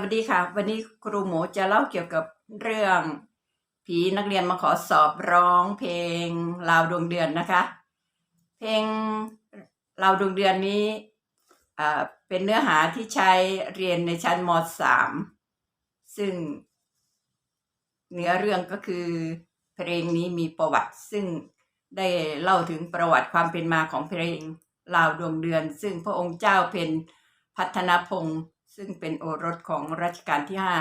วัสดีค่ะ วันนี้ครูหมูจะเล่าเกี่ยวกับเรื่อง ผีนักเรียนมาขอสอบร้องเพลงลาวดวงเดือนนะคะ เพลงลาวดวงเดือนนี้เป็นเนื้อหาที่ใช้เรียนในชั้นม .3 ซึ่งเนื้อเรื่องก็คือเพลงนี้มีประวัติ ซึ่งได้เล่าถึงประวัติความเป็นมาของเพลงลาวดวงเดือน ซึ่งพระองค์เจ้าเป็นพัฒนพงศ์ ซึ่งเป็นโอรสของรัชกาลที่ห้า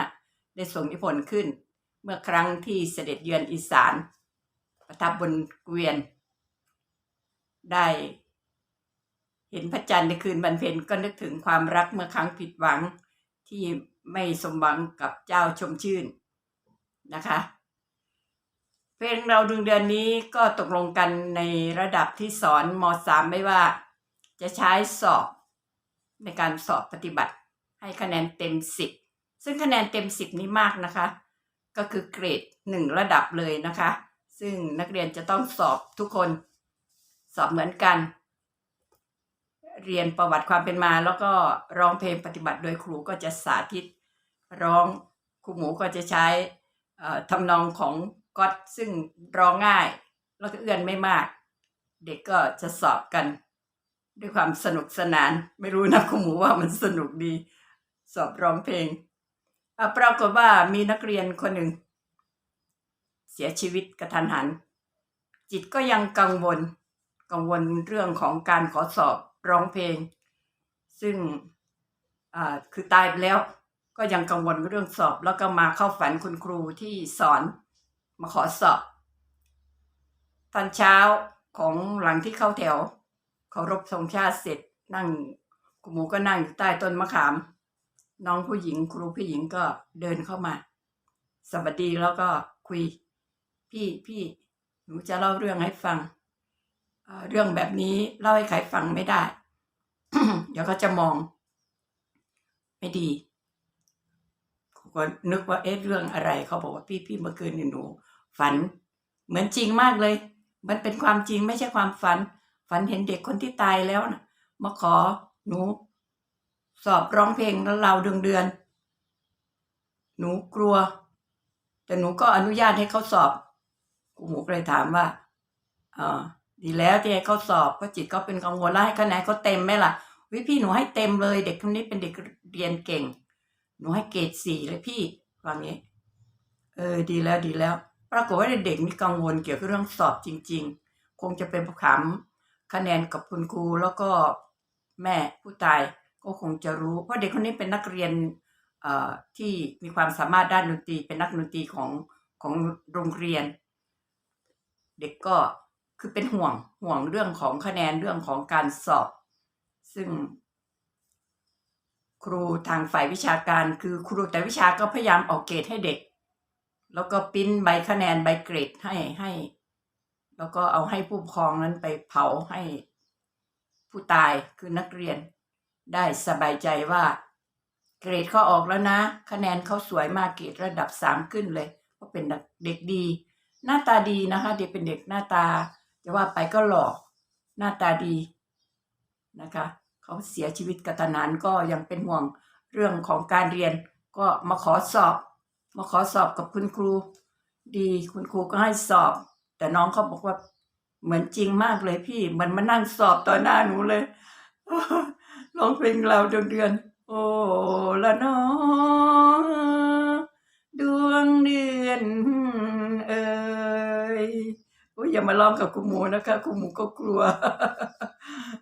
ได้ส่งนิพนธ์ขึ้น เมื่อครั้งที่เสด็จเยือนอีสาน ประทับบนเกวียน ได้เห็นพระจันทร์ในคืนวันเพ็ญก็นึกถึงความรักเมื่อครั้งผิดหวังที่ไม่สมหวังกับเจ้าชมชื่นนะคะ เพลงเราดึงเดือนนี้ก็ตกลงกันในระดับที่สอนม .3 ไม่ว่า จะใช้สอบในการสอบปฏิบัติ ให้คะแนนเต็ม 10 ซึ่งคะแนนเต็ม 10 นี้มากนะคะ ก็คือเกรด 1 ระดับเลยนะคะ ซึ่งนักเรียนจะต้องสอบทุกคนสอบเหมือนกัน เรียนประวัติความเป็นมา แล้วก็ร้องเพลงปฏิบัติโดยครูก็จะสาธิตร้องครูหมูก็จะใช้ทำนองของก๊อตซึ่งร้องง่าย แล้วก็เอื้อนไม่มาก เด็กก็จะสอบกัน ด้วยความสนุกสนาน ไม่รู้นะครูหมูว่ามันสนุกดี สอบร้องเพลงอะปรากฏว่ามีนักเรียนคนหนึ่ง เสียชีวิตกระทันหัน จิตก็ยังกังวล กังวลเรื่องของการขอสอบร้องเพลง ซึ่งคือตายไปแล้วก็ยังกังวลเรื่องสอบ แล้วก็มาเข้าฝันคุณครูที่สอนมาขอสอบตอนเช้าของหลังที่เข้าแถวเคารพธงชาติเสร็จนั่งครูหมูก็นั่งอยู่ใต้ต้นมะขาม น้องผู้หญิงครูผู้หญิงก็เดินเข้ามา สวัสดีแล้วก็คุย พี่พี่หนูจะเล่าเรื่องให้ฟังเเรื่องแบบนี้เล่าให้ใครฟังไม่ได้ เดี๋ยวเขาจะมอง ไม่ดีครูก็นึกว่าเอ๊ะเรื่องอะไร เขาบอกว่าพี่พี่เมื่อคืนนี่หนู ฝัน เหมือนจริงมากเลย มันเป็นความจริงไม่ใช่ความฝัน ฝันเห็นเด็กคนที่ตายแล้วนะมาขอหนู สอบร้องเพลงแล้วเราเดือนเดือน หนูกลัว แต่หนูก็อนุญาตให้เขาสอบครูหมูก็เลยถามว่าเออดีแล้วที่ให้เขาสอบก็จิตก็เป็นกังวลแล้วให้คะแนนเขาเต็มไหมล่ะวิพี่หนูให้เต็มเลย เด็กคนนี้เป็นเด็กเรียนเก่ง หนูให้เกรดสี่เลยพี่ว่างี้เออดีแล้วดีแล้ว ปรากฏว่าเด็กๆนี่กังวลเกี่ยวกับเรื่องสอบจริง ๆ คงจะเป็นถามคะแนนกับคุณครูแล้วก็แม่ผู้ตาย ก็คงจะรู้เพราะเด็กคนนี้เป็นนักเรียนเอ่อที่มีความสามารถด้านดนตรีเป็นนักดนตรีของของโรงเรียน เด็กก็คือเป็นห่วงห่วงเรื่องของคะแนนเรื่องของการสอบ ซึ่ง ครูทางฝ่ายวิชาการคือครูแต่วิชาก็พยายามออกเกรดให้เด็ก แล้วก็ปิ้นใบคะแนนใบเกรดให้ให้ แล้วก็เอาให้ผู้ปกครองนั้นไปเผาให้ผู้ตายคือนักเรียน ได้สบายใจว่า เกรดเขาออกแล้วนะ คะแนนเขาสวยมากเกรดระดับสามขึ้นเลยเพราะเป็นเด็กดี หน้าตาดีนะคะ เด็กเป็นเด็กหน้าตาจะว่าไปก็หล่อหน้าตาดีนะคะเขาเสียชีวิตกระทันหันก็ยังเป็นห่วงเรื่องของการเรียน ก็มาขอสอบ มาขอสอบกับคุณครู ดีคุณครูก็ให้สอบ แต่น้องเขาบอกว่าเหมือนจริงมากเลยพี่เหมันมานั่งสอบต่อหน้าหนูเลย ร้องเพลงเราดือนเดือน โอ้ละน้อดวงเดือนเอ่ยโอ้ยอย่ามาร้องกับคุณหมูนะคะคุณหมูก็กลัว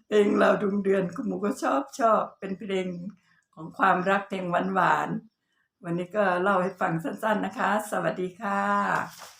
เพลงเราดวงเดือนคุณหมูก็ชอบชอบเป็นเพลงของความรักเพลงหวานๆวันนี้ก็เล่าให้ฟังสั้น ๆนะคะ สวัสดีค่ะ